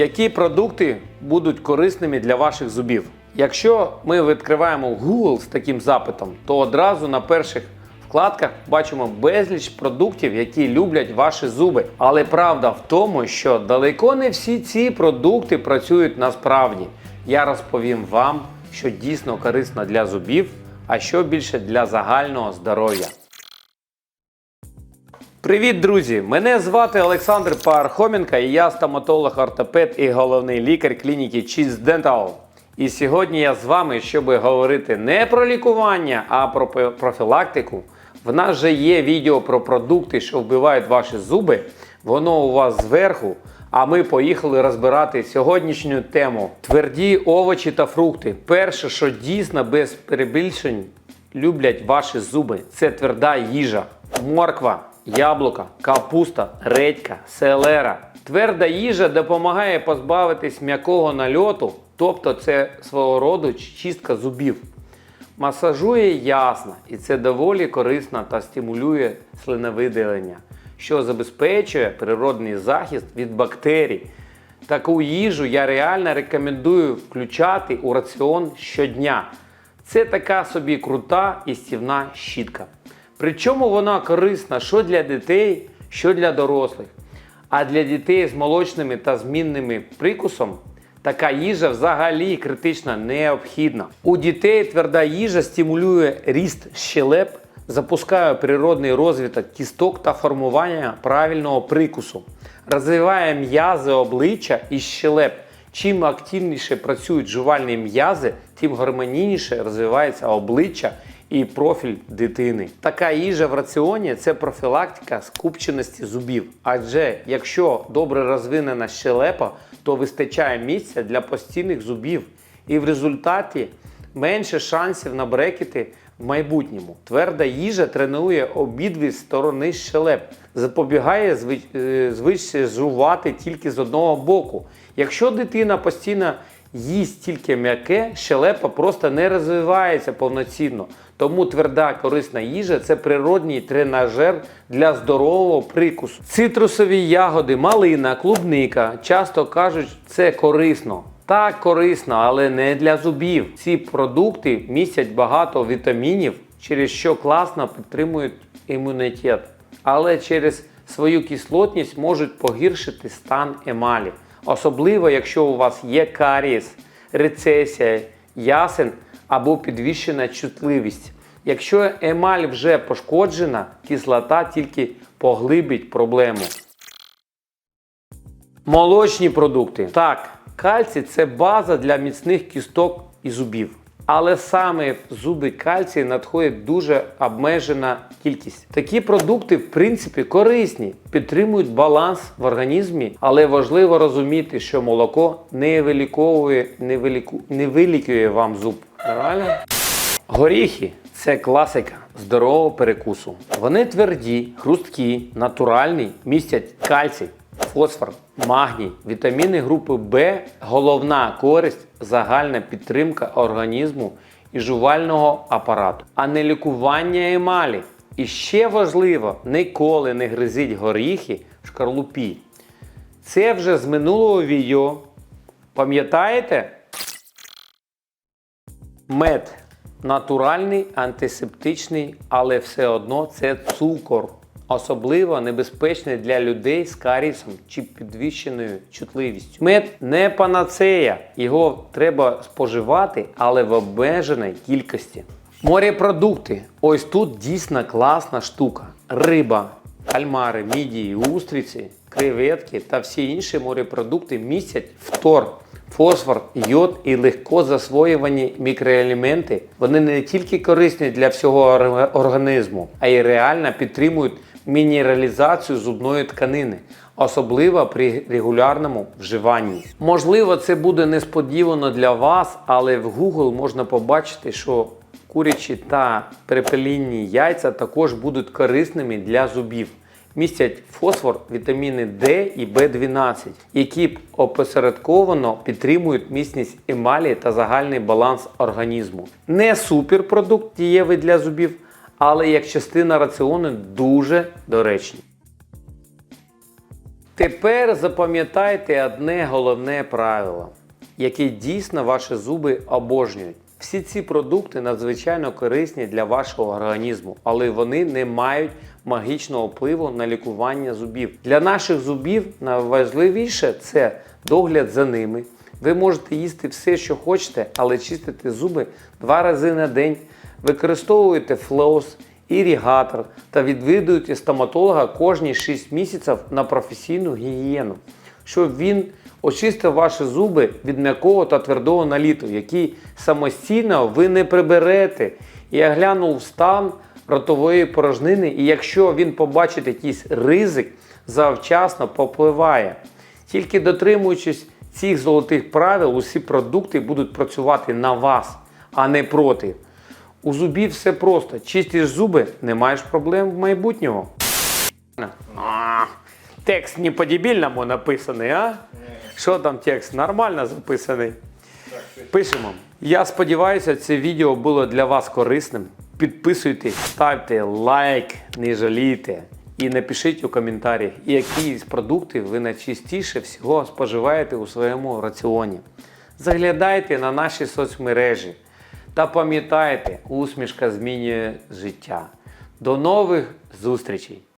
Які продукти будуть корисними для ваших зубів? Якщо ми відкриваємо Google з таким запитом, то одразу на перших вкладках бачимо безліч продуктів, які люблять ваші зуби. Але правда в тому, що далеко не всі ці продукти працюють насправді. Я розповім вам, що дійсно корисно для зубів, а що більше для загального здоров'я. Привіт, друзі! Мене звати Олександр Пархоменко і я стоматолог-ортопед і головний лікар клініки Cheese Dental. І сьогодні я з вами, щоб говорити не про лікування, а про профілактику. В нас же є відео про продукти, що вбивають ваші зуби. Воно у вас зверху. А ми поїхали розбирати сьогоднішню тему: тверді овочі та фрукти. Перше, що дійсно без перебільшень люблять ваші зуби, це тверда їжа, морква, яблука, капуста, редька, селера. Тверда їжа допомагає позбавитись м'якого нальоту, тобто це свого роду чистка зубів. Масажує ясно, і це доволі корисно та стимулює слиновиділення, що забезпечує природний захист від бактерій. Таку їжу я реально рекомендую включати у раціон щодня. Це така собі крута і стівна щітка. Причому вона корисна що для дітей, що для дорослих. А для дітей з молочними та змінними прикусом така їжа взагалі критично необхідна. У дітей тверда їжа стимулює ріст щелеп, запускає природний розвиток кісток та формування правильного прикусу, розвиває м'язи обличчя і щелеп. Чим активніше працюють жувальні м'язи, тим гармонійніше розвивається обличчя і профіль дитини. Така їжа в раціоні це профілактика скупченості зубів. Адже якщо добре розвинена щелепа, то вистачає місця для постійних зубів, і в результаті менше шансів на брекети в майбутньому. Тверда їжа тренує обидві сторони щелеп, запобігає зви- е, звичці жувати тільки з одного боку. Якщо дитина постійно їсть тільки м'яке, щелепа просто не розвивається повноцінно. Тому тверда корисна їжа це природній тренажер для здорового прикусу. Цитрусові ягоди, малина, клубника часто кажуть, це корисно. Так корисно, але не для зубів. Ці продукти містять багато вітамінів, через що класно підтримують імунітет, але через свою кислотність можуть погіршити стан емалі. Особливо, якщо у вас є карієс, рецесія, ясен або підвищена чутливість. Якщо емаль вже пошкоджена, кислота тільки поглибить проблему. Молочні продукти. Так, кальцій це база для міцних кісток і зубів. Але саме зуби кальцій надходить дуже обмежена кількість. Такі продукти, в принципі, корисні, підтримують баланс в організмі, але важливо розуміти, що молоко не виліковує, не, виліку, не вилікує вам зуб. Правильно? Горіхи це класика здорового перекусу. Вони тверді, хрусткі, натуральні, містять кальцій, фосфор, магній, вітаміни групи В, головна користь, загальна підтримка організму і жувального апарату, а не лікування емалі. І ще важливо, ніколи не гризіть горіхи в шкарлупі. Це вже з минулого відео. Пам'ятаєте? Мед натуральний, антисептичний, але все одно це цукор. Особливо небезпечний для людей з карісом чи підвищеною чутливістю. Мед не панацея, його треба споживати, але в обмеженій кількості. Морепродукти. Ось тут дійсно класна штука. Риба, кальмари, мідії, устриці, креветки та всі інші морепродукти містять фтор, фосфор, йод і легко засвоювані мікроелементи. Вони не тільки корисні для всього організму, а й реально підтримують мінералізацію зубної тканини. Особливо при регулярному вживанні. Можливо, це буде несподівано для вас, але в Google можна побачити, що курячі та перепелінні яйця також будуть корисними для зубів. Містять фосфор, вітаміни D і B12, які опосередковано підтримують міцність емалі та загальний баланс організму. Не суперпродукт дієвий для зубів, але як частина раціону дуже доречні. Тепер запам'ятайте одне головне правило, яке дійсно ваші зуби обожнюють. Всі ці продукти надзвичайно корисні для вашого організму, але вони не мають магічного впливу на лікування зубів. Для наших зубів найважливіше це догляд за ними. Ви можете їсти все, що хочете, але чистити зуби два рази на день. Використовуйте флоус, ірігатор та відвідуйте стоматолога кожні 6 місяців на професійну гігієну, щоб він очистив ваші зуби від м'якого та твердого наліту, який самостійно ви не приберете. І оглянув стан ротової порожнини, і якщо він побачить якийсь ризик, завчасно попливає. Тільки дотримуючись цих золотих правил, усі продукти будуть працювати на вас, а не проти. У зубів все просто. Чистиш зуби, не маєш проблем в майбутнього. Текст не по-дебільному написаний, а? Що там текст? Нормально записаний. Пишемо. Я сподіваюся, це відео було для вас корисним. Підписуйтесь, ставте лайк, не жалійте. І напишіть у коментарях, які з продуктів ви найчастіше всього споживаєте у своєму раціоні. Заглядайте на наші соцмережі та пам'ятайте, усмішка змінює життя. До нових зустрічей!